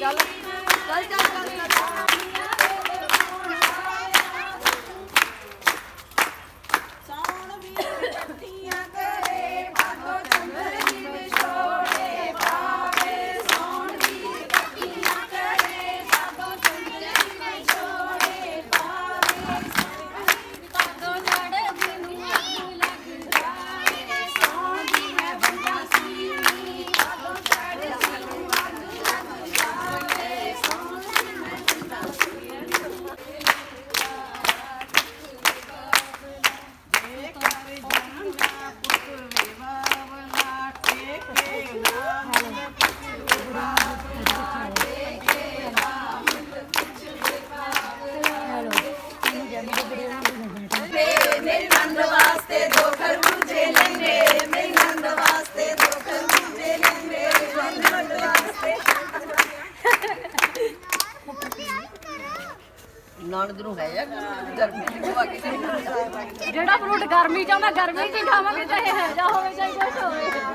चलो ਗਰਮੀ ਚ ਗਰਮੀ ਚ ਖਾਵਾਂਗੇ ਚਾਹੇ ਹੈ ਜਾ ਹੋਵੇ ਚਾਹੇ ਹੋਵੇ।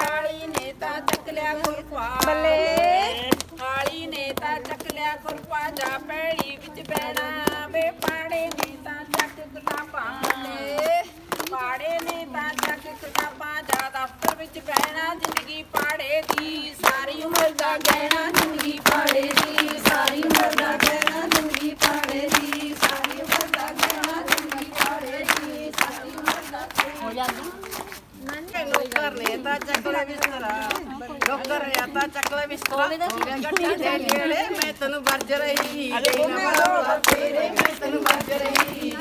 ਹਾਲੀ ਨੇ ਤਾਂ ਚੱਕ ਲਿਆ ਖੁਰਪਾ ਬੱਲੇ। ਹਾਲੀ ਨੇ ਤਾਂ ਚੱਕ ਲਿਆ ਖੁਰਪਾ ਜਾ ਪੈੜੀ ਵਿੱਚ ਪੈਣਾ। ਪਿਸਤੌਲੇ ਦਾ ਸੀ। ਗੱਡੀ ਦੇ ਵੇਲੇ ਮੈਂ ਤੈਨੂੰ ਵਰਜ ਰਹੀ। ਅਲੇ ਮੈਂ ਤੈਨੂੰ ਵਰਜ ਰਹੀ। ਤੇਰੇ ਮੈਂ ਤੈਨੂੰ ਵਰਜ ਰਹੀ।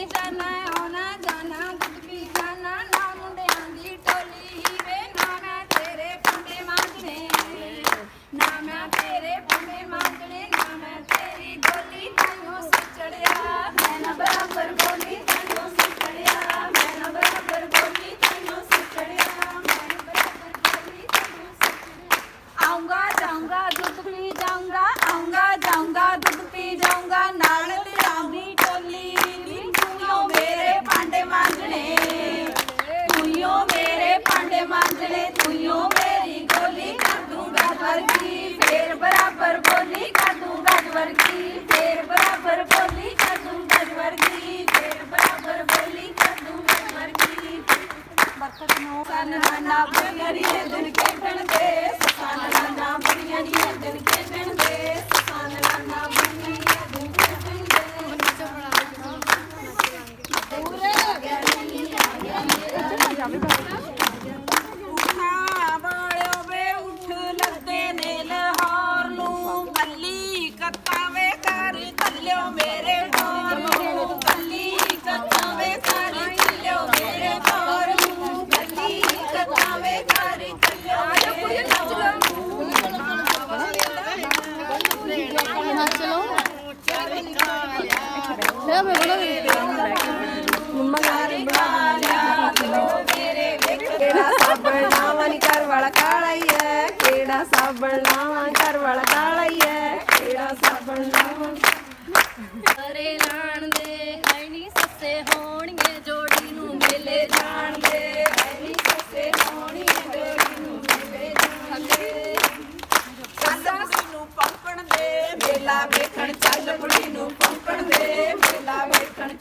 Feliz Ano Novo. ਸਨਨਾ ਬੁਰੀਆਂ ਨੀ ਇਹ ਦਿਨ ਖੇਡਣ ਦੇ ਸਨਨਾ ਬੁਰੀਆਂ ਨੀ ਇਹ ਦਿਨ ਖੇਡਣ ਦੇ ਸਨਨਾ ਬੁਰੀਆਂ ਨੀ ਇਹ ਦਿਨ ਖੇਡਣ ਦੇ ਪੂਰੇ ਗਿਆ ਨਹੀਂ ਆ ਗਿਆ ਮੇਰਾ ਕਿਹੜਾ ਸਾਬਣ ਲਾਵਾਂ, ਘਰ ਵਾਲਾ ਕਾਲਾ ਹੀ ਐ ਕਿਹੜਾ ਸਾਬਣ ਲਾਵਾਂ। ਅਰੇ ਲਾਣ ਦੇ, ਹੈ ਨਹੀਂ ਸੱਸੇ ਹੋਣਗੇ ਜੋੜੀ ਨੂੰ ਮੇਲੇ ਜਾਣ ਦੇ। ਹੈ ਨਹੀਂ ਸੱਸੇ ਹੋਣਗੇ ਜੋੜੀ ਨੂੰ ਮੇਲੇ ਜਾਣ ਦੇ। ਕੰਦਸ ਨੂੰ ਪੰਪਣ ਦੇ, ਮੇਲਾ ਵੇਖਣ ਚੱਲ ਬੁੜੀ ਨੂੰ ਪੰਪਣ ਦੇ, ਮੇਲਾ ਵੇਖਣ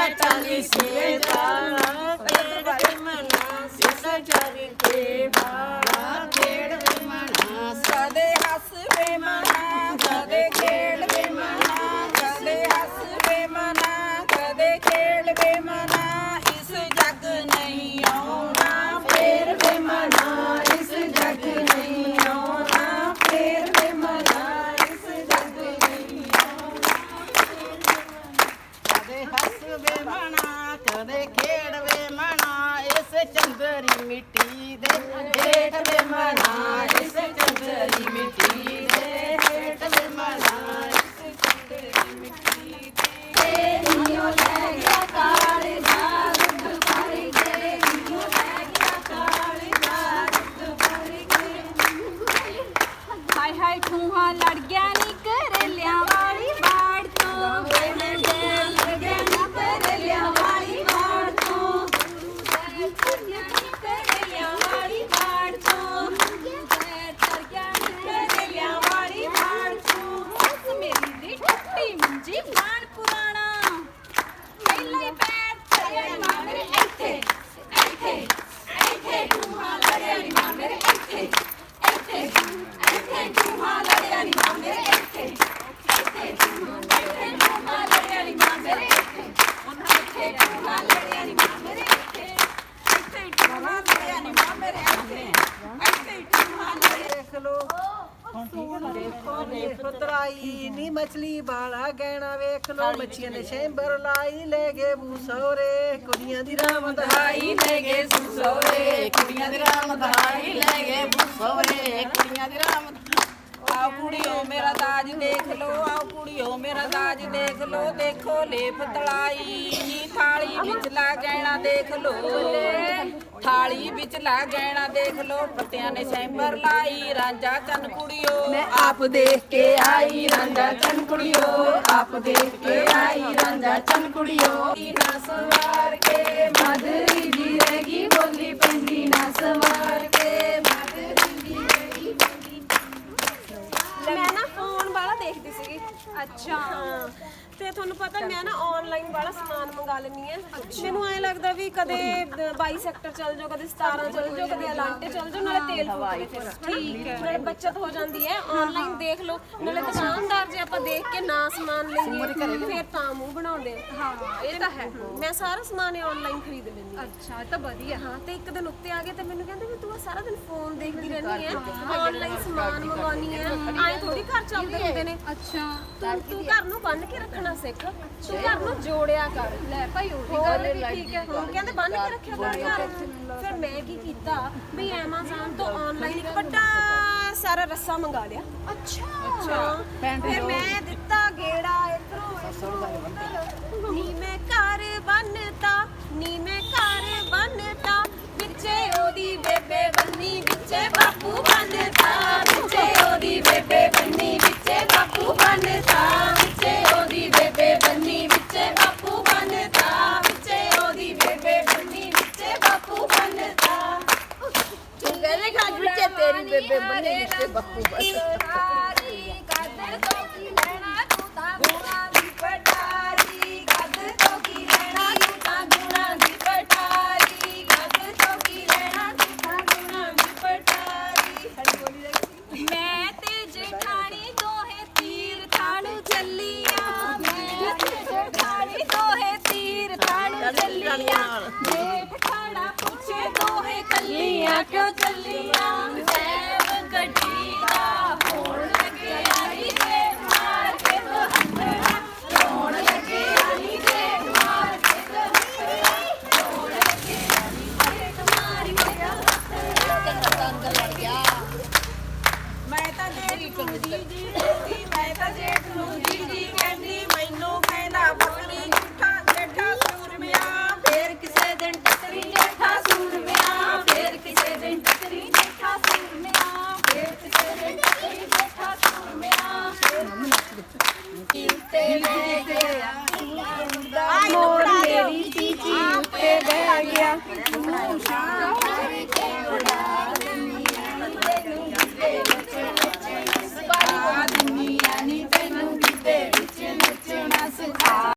ਮਾਇਆ ਚਾਲੀ ਸੇ ਜਾਣਾ ਖੇੜ ਮਨਾ ਸਿਸਾ ਚਾਰੀ ਤੇ ਬਾਲਾ ਖੇੜ ਦੇਖੋ ਦੇਖੋ ਤਰਾਈ ਨੀ ਮਛਲੀ ਬਾਲਾ ਗਹਿਣਾ ਵੇਖ ਲੋ ਮੱਛੀਆਂ ਨੇ ਸ਼ੈਂਬਰ ਲਾਈ ਲੈ ਗਏ ਬੂਸੋਰੇ ਕੁੜੀਆਂ ਦੀ ਰਾਮ ਦਹਾਈ ਲੈ ਗਏ ਸੋਰੇ ਕੁੜੀਆਂ ਦੇ ਰਾਮ ਦਹਾਈ ਲੈ ਗਏ ਬੁਸੋਰੇ ਕੁੜੀਆਂ ਦੇ ਰਾਮ ਆਓ ਕੁੜੀਓ ਮੇਰਾ ਦਾਜ ਦੇਖ ਲੋ ਆਓ ਕੁੜੀਓ ਮੇਰਾ ਦਾਜ ਦੇਖ ਲੋ ਦੇਖੋ ਲੇਪ ਤਲਾਈ ਨੀ ਥਾਲੀ ਵਿੱਚ ਲਾ ਗਹਿਣਾ ਦੇਖ ਲੋ ਥਾਲੀ ਵਿੱਚ ਲਾ ਗਹਿਣਾ ਦੇਖ ਲੋ। ਪੱਤਿਆਂ ਨੇ ਸੈਂਬਰ ਲਾਈ ਰਾਂਝਾ ਚੰਨ ਕੁੜੀਓ। ਮੈਂ ਆਪ ਦੇਖ ਕੇ ਆਈ ਰਾਂਝਾ ਚੰਨ ਕੁੜੀਓ। ਆਪ ਦੇਖ ਕੇ ਆਈ ਰਾਂਝਾ ਚੰਨ ਕੁੜੀਓ। ਨਾ ਸਵਾਰ ਕੇ ਮਾਦਰੀ ਜੀ ਰਹੇਗੀ ਬੋਲੀ ਪੈਂਦੀ ਨਾ ਸਵਾਰ ਕੇ ਮਾਦਰੀ ਜੀ ਰਹੇਗੀ। ਮੈਂ ਨਾ ਫੋਨ ਵਾਲਾ ਦੇਖਦੀ ਸੀਗੀ। ਅੱਛਾ। ਤੇ ਤੁਹਾਨੂੰ ਪਤਾ ਮੈਂ ਨਾ ਆਨਲਾਈਨ ਵਾਲਾ ਸਮਾਨ ਮੰਗਾ ਲੈਣੀ ਹੈ। ਮੈਨੂੰ ਐ ਲੱਗਦਾ ਵੀ ਕਦੇ 22 ਸੈਕਟਰ ਚੱਲ ਜਾਓ ਕਦੇ 17 ਚੱਲ ਜਾਓ ਕਦੇ ਅਲਾਂਟੇ ਚੱਲ ਜਾਓ ਨਾਲੇ ਤੇਲ ਠੀਕ ਹੈ ਨਾਲੇ ਬੱਚਤ ਹੋ ਜਾਂਦੀ ਹੈ। ਆਨਲਾਈਨ ਦੇਖ ਲਓ ਨਾਲੇ ਦੁਕਾਨਦਾਰ ਜੇ ਆਪਾਂ ਦੇਖ ਕੇ ਨਾ ਸਮਾਨ ਲਈਏ ਫਿਰ ਤਾਂ ਮੂੰਹ ਬਣਾਉਂਦੇ। ਹਾਂ ਇਹ ਤਾਂ ਹੈ। ਮੈਂ ਸਾਰਾ ਸਮਾਨ ਆਨਲਾਈਨ ਖਰੀਦ ਲੈਂਦੀ ਹਾਂ। ਅੱਛਾ ਤਾਂ ਵਧੀਆ। ਹਾਂ ਤੇ ਇੱਕ ਦਿਨ ਉੱਤੇ ਆ ਗਏ ਤੇ ਮੈਨੂੰ ਕਹਿੰਦੇ ਵੀ ਤੂੰ ਸਾਰਾ ਦਿਨ ਫੋਨ ਦੇਖਦੀ ਰਹਿੰਦੀ ਹੈ। ਆਨਲਾਈਨ ਸਮਾਨ ਮੰਗਵਾਉਣੀ ਹੈ। ਐਂ ਥੋੜੀ ਘਰ ਚੱਲਦੇ ਹੁੰਦੇ ਨੇ। ਅੱਛਾ। ਤੂੰ ਤੂੰ ਘਰ ਨੂੰ ਬੰਨ ਕੇ ਰੱਖਣਾ ਸਿੱਖ। ਤੂੰ ਘਰ ਨੂੰ ਜੋੜਿਆ ਕਰ। ਲੈ ਭਾਈ ਉਹ ਹੋਰ ਵੀ ਠੀਕ ਹੈ। ਹੁਣ ਕਹਿੰਦੇ ਬੰਨ ਕੇ ਰੱਖਿਆ ਕਰ ਘਰ। ਫਿਰ ਮੈਂ ਕੀ ਕੀਤਾ? ਵੀ Amazon ਤੋਂ ਆਨਲਾਈਨ ਇੱਕ ਵੱਡਾ ਸਾਰਾ ਰੱਸਾ ਮੰਗਾ ਲਿਆ। ਅੱਛਾ। ਅੱਛਾ। ਫਿਰ ਮੈਂ ਦਿੱਤਾ ਗੇੜਾ ਇਧਰੋਂ ਇਧਰੋਂ ਨੀ ਮੈਂ ਘਰ ਬੰਨਤਾ ਨੀ ਮੈਂ ਘਰ ਬੰਨਤਾ। ਵਿੱਚੇ ਉਹਦੀ ਬੇਬੇ ਬੰਨੀ ਵਿੱਚੇ ਬਾਪੂ ਬੰਨਤਾ। ਵਿੱਚੇ ਉਹਦੀ ਬੇਬੇ ਬੰਨੀ ਵਿੱਚੇ ਬਾਪੂ ਬੰਨਤਾ ਵਿੱਚੇ ਉਹਦੀ ਬੇਬੇ ਬੰਨੀ ਵਿੱਚੇ ਬਾਪੂ ਬੰਨਤਾ ਵਿੱਚੇ ਉਹਦੀ ਬੇਬੇ ਬੰਨੀ ਵਿੱਚੇ ਬਾਪੂ ਬੰਨਤਾ ਤੂੰ ਕਹਿੰਦੇ ਖਾਜ ਵਿੱਚ ਤੇਰੀ ਬੇਬੇ ਬੰਨੀ ਵਿੱਚ ਬੱਪੂ